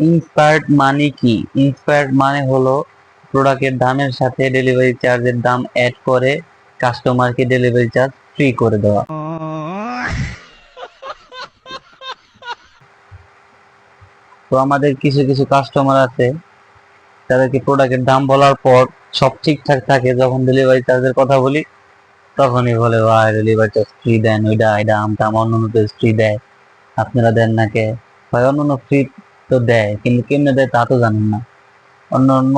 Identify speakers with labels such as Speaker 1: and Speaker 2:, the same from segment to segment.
Speaker 1: Inspired মানে কি? Inspired মানে হলো প্রোডাক্টের দামের সাথে ডেলিভারি চার্জের দাম অ্যাড করে কাস্টমারকে ডেলিভারি চার্জ ফ্রি করে দেওয়া। তো আমাদের কিছু কিছু কাস্টমার আছে, তাদেরকে প্রোডাক্টের দাম বলার পর সব ঠিকঠাক থাকে, যখন ডেলিভারি চার্জের কথা বলি, তখনই বলে, ভাই ডেলিভারি চার্জ ফ্রি দেন ওইটা এটা আমটা অন্য অন্য পেজ ফ্রি দেয়। আপনারা দেন না কে? ভাই, অন্য ফ্রি তো দেয়, কিন্তু কেমনে দেয় তা তো জানেন না। অন্য অন্য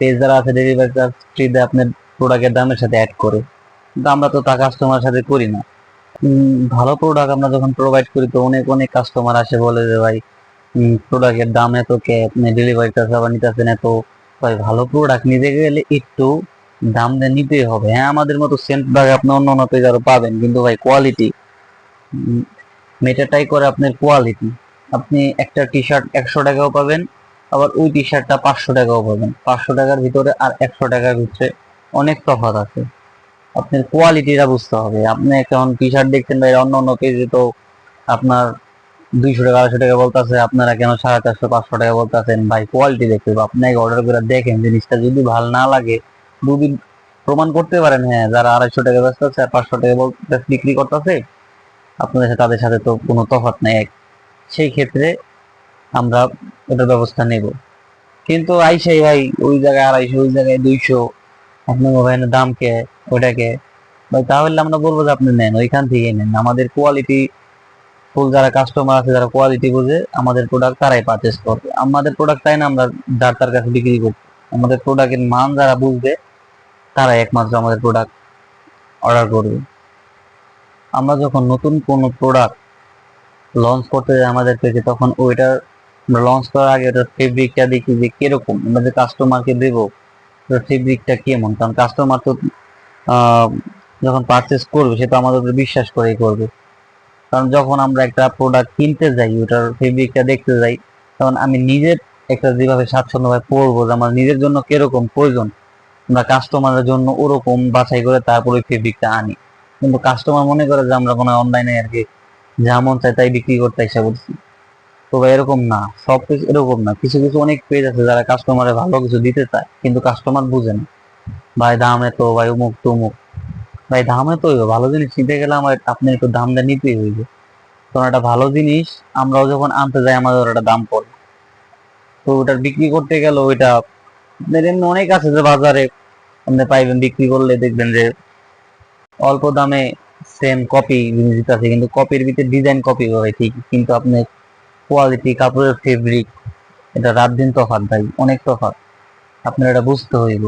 Speaker 1: পেজ যারা আছে ডেলিভারি চার্জ ফ্রি দেয় আপনার প্রোডাক্টের দামের সাথে অ্যাড করে। কিন্তু আমরা তো তা কাস্টমার সাথে করি না। ভালো প্রোডাক্ট আমরা যখন প্রোভাইড করি, তো অনেক অনেক কাস্টমার আসে বলে যে, ভাই প্রোডাক্টের দাম এত কে, আপনি ডেলিভারি চার্জ আবার নিতেছেন এত। ভাই, ভালো প্রোডাক্ট নিতে গেলে একটু দাম দিয়ে নিতেই হবে। হ্যাঁ আমাদের মতো সেন্ট ব্যাগ আপনি অন্য অন্য পেজ আরও পাবেন, কিন্তু ভাই কোয়ালিটি মেটাটাই করে আপনার কোয়ালিটি আপনি একটা টি শার্ট একশো টাকাও পাবেন, আবার ওই টি শার্টটা পাঁচশো টাকাও পাবেন। পাঁচশো টাকার ভিতরে আর একশো টাকার ভিতরে অনেক তফাৎ আছে। আপনার কোয়ালিটিটা বুঝতে হবে। আপনি এখন টি শার্ট দেখছেন ভাই অন্য অন্য পেজে তো আপনার দুইশো টাকা, আড়াইশো টাকা বলতেছে, আপনারা কেন সাড়ে চারশো, পাঁচশো টাকা বলতেছেন? ভাই কোয়ালিটি দেখতে হবে। আপনাকে অর্ডার করে দেখেন, জিনিসটা যদি ভালো না লাগে, দুদিন প্রমাণ করতে পারেন হ্যাঁ যারা আড়াইশো টাকা ব্যস্ত আছে আর পাঁচশো টাকা বলতে বিক্রি করতেছে, আপনাদের সাথে, তাদের সাথে তো কোনো তফাৎ নেই। এক সেই ক্ষেত্রে আমরা ওটার ব্যবস্থা নেব। কিন্তু আইসাই ভাই, ওই জায়গায় আড়াইশো, ওই জায়গায় দুইশো আপনার মোবাইলের দাম কে ওটাকে ভাই, তাহলে আমরা বলব যে আপনি নেন, ওইখান থেকে নেন। আমাদের কোয়ালিটি ফুল যারা কাস্টমার আছে, যারা কোয়ালিটি বুঝে, আমাদের প্রোডাক্ট তারাই পারচেস করবে। আমাদের প্রোডাক্ট তাই না, আমরা যার তার কাছে বিক্রি করছি আমাদের প্রোডাক্টের মান যারা বুঝবে, তারাই একমাত্র আমাদের প্রোডাক্ট অর্ডার করবে। আমরা যখন নতুন কোনো প্রোডাক্ট লঞ্চ করতে যাই আমাদের পেজে, তখন ওইটার লঞ্চ করার আগে ওটার ফেব্রিকটা দেখি যে কীরকম আমরা যে কাস্টমারকে দেবো। ওটার ফেব্রিকটা কেমন? কারণ কাস্টমার তো যখন পারচেস করবে, সে তো আমাদের উপর বিশ্বাস করেই করবে। কারণ যখন আমরা একটা প্রোডাক্ট কিনতে যাই, ওটার ফেব্রিকটা দেখতে যাই, তখন আমি নিজের একটা যেভাবে স্বাচ্ছন্দ্যভাবে পরবো যে আমার নিজের জন্য কীরকম প্রয়োজন, আমরা কাস্টমারের জন্য ওরকম বাছাই করে তারপরে ফেব্রিকটা আনি। কিন্তু কাস্টমার মনে করে যে আমরা কোনো অনলাইনে আর কি যা মন চায় তাই বিক্রি করতে ইচ্ছা করছি তো ভাই, এরকম না, সব কিছু এরকম না। কিছু কিছু অনেক পেজ আছে যারা কাস্টমারে ভালো কিছু দিতে চায়, কিন্তু কাস্টমার বুঝে না। ভাই, দাম এত, ভাই উমুক তুমুক ভাই, দাম এত ভালো জিনিস নিতে গেলে আমার আপনি একটু দাম দিয়ে নিতেই হইবে। কারণ একটা ভালো জিনিস, আমরাও যখন আনতে যাই, আমাদের একটা দাম পড়ে। তো ওটার বিক্রি করতে গেলে ওইটা এমনি অনেক আছে যে বাজারে, আপনি পাইবেন, বিক্রি করলে দেখবেন যে অল্প দামে সেম কপি জিনিস দিতেছে কিন্তু কপির ভিতরে ডিজাইন কপি হয়, ঠিক। কিন্তু আপনি কোয়ালিটি কাপড়ের ফেব্রিক এটা রাত দিন তফাৎ ভাই, অনেক তফাৎ। আপনার এটা বুঝতে হইব।